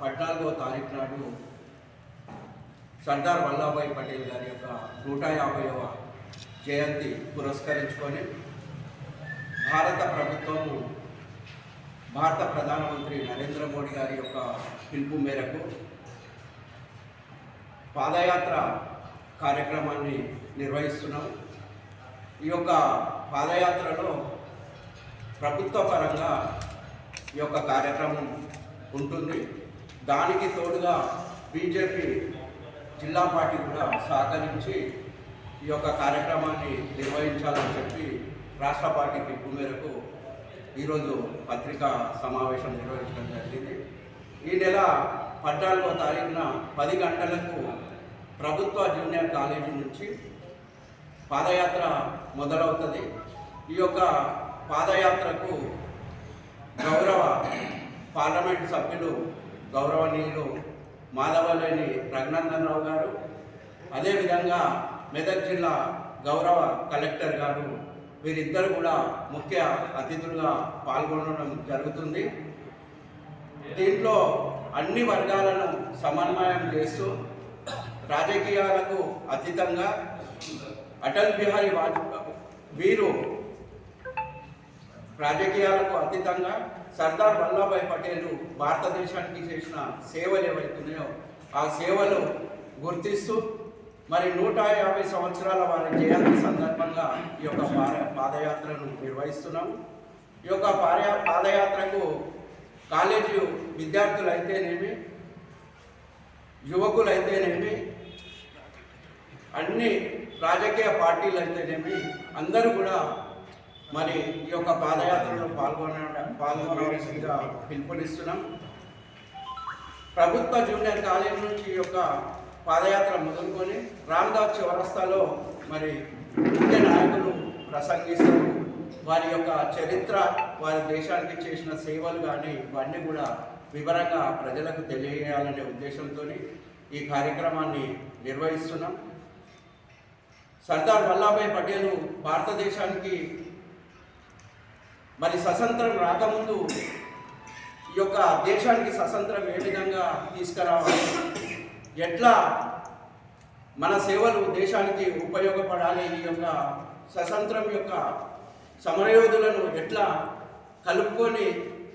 పద్నాలుగో తారీఖు నాడు సర్దార్ వల్లభాయ్ పటేల్ గారి యొక్క నూట యాభైవ జయంతి పురస్కరించుకొని భారత ప్రభుత్వము భారత ప్రధానమంత్రి నరేంద్ర మోడీ గారి యొక్క పిలుపు మేరకు పాదయాత్ర కార్యక్రమాన్ని నిర్వహిస్తున్నాము ఈ యొక్క పాదయాత్రలో ప్రభుత్వ పరంగా ఈ యొక్క కార్యక్రమం ఉంటుంది. దానికి తోడుగా బీజేపీ జిల్లా పార్టీ కూడా సహకరించి ఈ యొక్క కార్యక్రమాన్ని నిర్వహించాలని చెప్పి రాష్ట్ర పార్టీ పిలుపు మేరకు ఈరోజు పత్రికా సమావేశం నిర్వహించడం జరిగింది. ఈ నెల పద్నాలుగో తారీఖున పది గంటలకు ప్రభుత్వ జూనియర్ కాలేజీ నుంచి పాదయాత్ర మొదలవుతుంది. ఈ యొక్క పాదయాత్రకు గౌరవ పార్లమెంట్ సభ్యులు గౌరవనీయులు మాధవలేని రఘునందనరావు గారు అదేవిధంగా మెదక్ జిల్లా గౌరవ కలెక్టర్ గారు వీరిద్దరు కూడా ముఖ్య అతిథులుగా పాల్గొనడం జరుగుతుంది. దీంట్లో అన్ని వర్గాలను సమన్వయం చేస్తూ రాజకీయాలకు అతీతంగా అటల్ బిహారీ వాజ్పేయి వీరు రాజకీయాలకు అతీతంగా సర్దార్ వల్లభాయ్ పటేల్ భారతదేశానికి చేసిన సేవలు ఏవైతున్నాయో ఆ సేవలు గుర్తిస్తూ మరి నూట యాభై సంవత్సరాల వారి జయంతి సందర్భంగా ఈ యొక్క పాదయాత్రను నిర్వహిస్తున్నాము. ఈ యొక్క పాదయా పాదయాత్రకు కాలేజీ విద్యార్థులు అయితేనేమి యువకులు అయితేనేమి అన్ని రాజకీయ పార్టీలు అయితేనేమి అందరూ కూడా మరి ఈ యొక్క పాదయాత్రలో పాల్గొన పాల్గొనవలసిందిగా పిలుపునిస్తున్నాం. ప్రభుత్వ జూనియర్ కాలేజ్ నుంచి ఈ యొక్క పాదయాత్ర మొదలుకొని రామ్దాస్ చౌరస్తాలో మరి ముఖ్య నాయకులు ప్రసంగిస్తారు వారి యొక్క చరిత్ర వారి దేశానికి చేసిన సేవలు కానీ ఇవన్నీ కూడా వివరంగా ప్రజలకు తెలియజేయాలనే ఉద్దేశంతో ఈ కార్యక్రమాన్ని నిర్వహిస్తున్నాం. సర్దార్ వల్లభాయ్ పటేల్ భారతదేశానికి మరి స్వతంత్రం రాకముందు ఈ యొక్క దేశానికి స్వతంత్రం ఏ విధంగా తీసుకురావాలి? ఎట్లా మన సేవలు దేశానికి ఉపయోగపడాలి? ఈ యొక్క స్వతంత్రం యొక్క సమరయోధులను ఎట్లా కలుపుకొని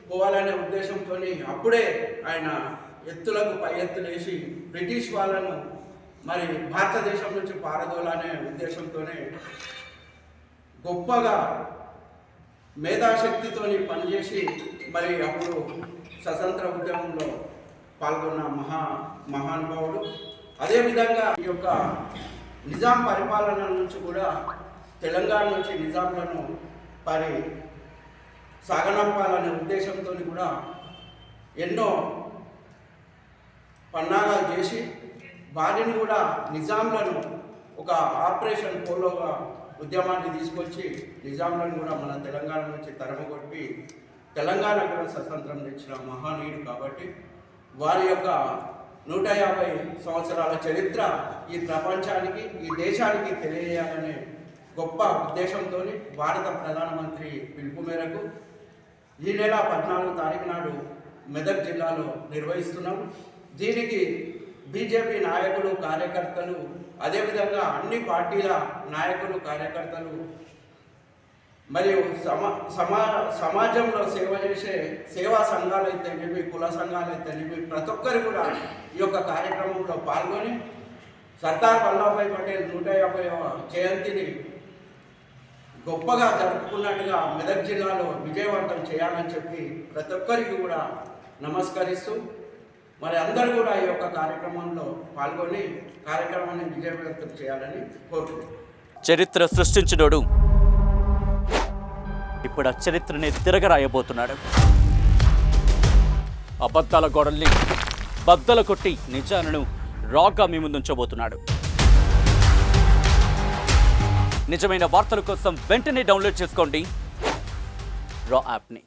పోవాలనే ఉద్దేశంతో అప్పుడే ఆయన ఎత్తులకు పై ఎత్తులేసి బ్రిటిష్ వాళ్ళను మరి భారతదేశం నుంచి పారదోలనే ఉద్దేశంతోనే గొప్పగా మేధాశక్తితోని పనిచేసి మరి అప్పుడు స్వతంత్ర ఉద్యమంలో పాల్గొన్న మహా మహానుభావుడు. అదేవిధంగా ఈ యొక్క నిజాం పరిపాలన నుంచి కూడా తెలంగాణ నుంచి నిజాంలను మరి సాగనంపాలనే ఉద్దేశంతో కూడా ఎన్నో పన్నాగాలు చేసి వారిని కూడా నిజాంలను ఒక ఆపరేషన్ పోలోగా ఉద్యమాన్ని తీసుకొచ్చి నిజాంలను కూడా మన తెలంగాణ నుంచి తరమగొట్టి తెలంగాణ కూడా స్వతంత్రం తెచ్చిన మహానీయుడు కాబట్టి వారి యొక్క నూట యాభై సంవత్సరాల చరిత్ర ఈ ప్రపంచానికి ఈ దేశానికి తెలియజేయాలనే గొప్ప ఉద్దేశంతో భారత ప్రధానమంత్రి పిలుపు మేరకు ఈ నెల పద్నాలుగు తారీఖు నాడు మెదక్ జిల్లాలో నిర్వహిస్తున్నాం. దీనికి బీజేపీ నాయకులు కార్యకర్తలు అదేవిధంగా అన్ని పార్టీల నాయకులు కార్యకర్తలు మరియు సమా సమా సమాజంలో సేవ చేసే సేవా సంఘాలు అయితేనేవి కుల సంఘాలు అయితేనేవి ప్రతి ఒక్కరు కూడా ఈ యొక్క కార్యక్రమంలో పాల్గొని సర్దార్ వల్లభాయ్ పటేల్ నూట యాభైవ జయంతిని గొప్పగా జరుపుకున్నట్టుగా మెదక్ జిల్లాలో విజయవంతం చేయాలని చెప్పి ప్రతి ఒక్కరికి కూడా నమస్కరిస్తూ మరి అందరూ కూడా ఈ యొక్క కార్యక్రమంలో పాల్గొని కార్యక్రమాన్ని విజయవంతం చేయాలని కోరుకుంటున్నాను చరిత్ర సృష్టించినోడు. ఇప్పుడు ఆ చరిత్రని తిరగరాయబోతున్నాడు. అబద్ధాల గోడల్ని బద్దల కొట్టి నిజాలను రాగా మీ ముందుంచబోతున్నాడు. నిజమైన వార్తల కోసం వెంటనే డౌన్లోడ్ చేసుకోండి. రా యాప్ని.